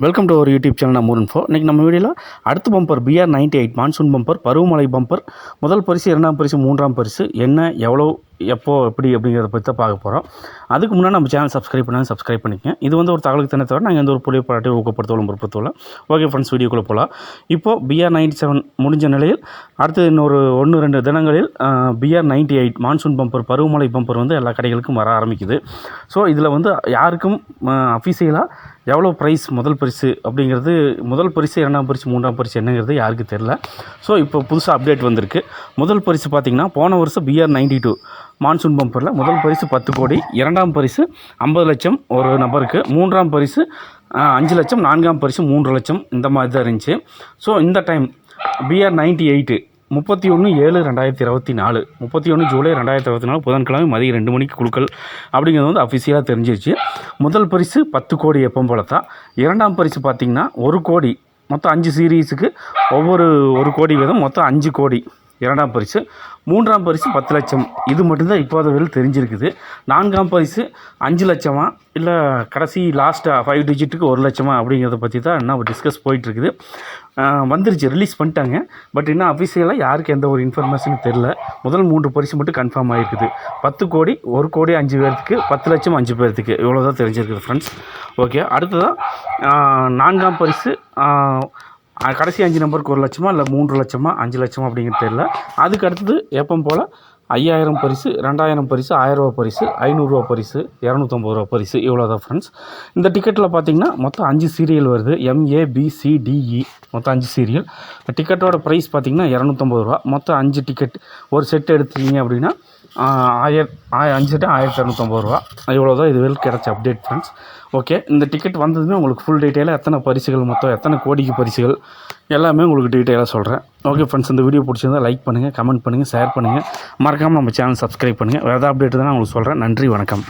Welcome to our YouTube channel நம்ம info இன்றைக்கி நம்ம வீடியோவில் அடுத்த bumper BR ninety eight monsoon bumper பருவமழை பம்பர் முதல் பரிசு இரண்டாம் பரிசு மூன்றாம் பரிசு என்ன எவ்வளோ எப்போ எப்படி அப்படிங்கிறத பற்றி தான் பார்க்க போகிறோம் அதுக்கு முன்னாடி நம்ம சேனல் சப்ஸ்கிரைப் பண்ணாலும் சப்ஸ்கிரைப் பண்ணிக்கங்க. இது வந்து ஒரு தகவலுக்கு தானே தவிர நாங்கள் எந்த ஒரு புதிய பாராட்டி ஊக்கப்படுத்தவளும் பொறுப்பத்தவள ஓகே ஃப்ரெண்ட்ஸ் வீடியோக்குள்ளே போகலாம் இப்போது பிஆர் நைன்டி செவன் முடிஞ்ச நிலையில் அடுத்து இன்னொரு ஒன்று ரெண்டு தினங்களில் BR ninety eight monsoon bumper பருவமழை பம்பர் வந்து எல்லா கடைகளுக்கும் வர ஆரம்பிக்குது. ஸோ இதில் வந்து யாருக்கும் அஃபீஷியலாக எவ்வளோ ப்ரைஸ் முதல் பரிசு அப்படிங்கிறது முதல் பரிசு இரண்டாம் பரிசு மூன்றாம் பரிசு என்னங்கிறது யாருக்கு தெரில ஸோ இப்போ புதுசாக அப்டேட் வந்திருக்கு. முதல் பரிசு பார்த்திங்கன்னா போன வருஷம் பிஆர் நைன்டி டூ மான்சூன் பம்பரில் முதல் பரிசு பத்து கோடி இரண்டாம் பரிசு ஐம்பது லட்சம் ஒரு நபருக்கு மூன்றாம் பரிசு அஞ்சு லட்சம் நான்காம் பரிசு மூன்று லட்சம் இந்த மாதிரி தான் இருந்துச்சு. ஸோ இந்த டைம் பிஆர் நைன்டி எயிட்டு முப்பத்தி ஒன்று ஏழு ரெண்டாயிரத்தி இருபத்தி நாலு முப்பத்தி ஒன்று ஜூலை ரெண்டாயிரத்தி இருபத்தி நாலு புதன்கிழமை மதியம் ரெண்டு மணிக்கு குழுக்கள் அப்படிங்கிறது வந்து அஃபிஷியலாக தெரிஞ்சிருச்சு. முதல் பரிசு பத்து கோடி எப்பம் போல தான். இரண்டாம் பரிசு பார்த்திங்கன்னா ஒரு கோடி மொத்தம் அஞ்சு சீரீஸுக்கு ஒவ்வொரு ஒரு கோடி வீதம் மொத்தம் அஞ்சு கோடி. இரண்டாம் பரிசு மூன்றாம் பரிசு பத்து லட்சம். இது மட்டும்தான் இப்போது வரையில் தெரிஞ்சிருக்குது. நான்காம் பரிசு அஞ்சு லட்சமா? இல்லை கடைசி லாஸ்ட்டாக ஃபைவ் டிஜிட்டுக்கு ஒரு லட்சமா? அப்படிங்கிறத பற்றி தான் இன்னும் டிஸ்கஸ் போயிட்டுருக்குது. வந்துருச்சு ரிலீஸ் பண்ணிட்டாங்க. பட் இன்னும் அஃபிஷியலாக யாருக்கு எந்த ஒரு இன்ஃபர்மேஷனும் தெரில. முதல் மூன்று பரிசு மட்டும் கன்ஃபார்ம் ஆகிருக்குது பத்து கோடி ஒரு கோடி அஞ்சு பேர்த்துக்கு பத்து லட்சம் அஞ்சு பேர்த்துக்கு. இவ்வளோ தான் தெரிஞ்சிருக்குது ஃப்ரெண்ட்ஸ் ஓகே அடுத்ததாக நான்காம் பரிசு கடைசி அஞ்சு நம்பருக்கு ஒரு லட்சமா இல்லை மூன்று லட்சமா அஞ்சு லட்சமா அப்படிங்கிறது தெரியல அதுக்கு அடுத்தது எப்பவும் போல் ஐயாயிரம் பரிசு ரெண்டாயிரம் பரிசு ஆயிரரூபா பரிசு ஐநூறுரூவா பரிசு இரநூத்தம்பது ரூபா பரிசு இவ்வளோ தான் ஃப்ரெண்ட்ஸ் இந்த டிக்கெட்டில் பார்த்தீங்கன்னா மொத்தம் அஞ்சு சீரியல் வருது. எம்ஏபிசிடிஇ மொத்தம் அஞ்சு சீரியல் டிக்கெட்டோட ப்ரைஸ் பார்த்தீங்கன்னா இரநூத்தம்பது ரூபா. மொத்தம் அஞ்சு டிக்கெட் ஒரு செட் எடுத்தீங்க அப்படின்னா ஆயிரம் ஆய அஞ்சு செட்டு ஆயிரத்தி இரநூத்தம்பது ரூபா. இவ்வளோ தான் இது வரைக்கும் கிடச்ச அப்டேட் ஃப்ரெண்ட்ஸ் ஓகே இந்த டிக்கெட் வந்ததுமே உங்களுக்கு ஃபுல் டீட்டெயிலாக எத்தனை பரிசுகள் மொத்தம் எத்தனை கோடிக்கு பரிசுகள் எல்லாமே உங்களுக்கு டீட்டெயிலாக சொல்கிறேன் ஓகே ஃப்ரெண்ட்ஸ் இந்த வீடியோ பிடிச்சிருந்தா லைக் பண்ணுங்கள் கமெண்ட் பண்ணுங்கள் ஷேர் பண்ணுங்கள் மறக்காமல் நம்ம சேனல் சப்ஸ்கிரைப் பண்ணுங்கள் வேறு ஏதாவது அப்டேட் தான் உங்களுக்கு சொல்கிறேன் நன்றி வணக்கம்.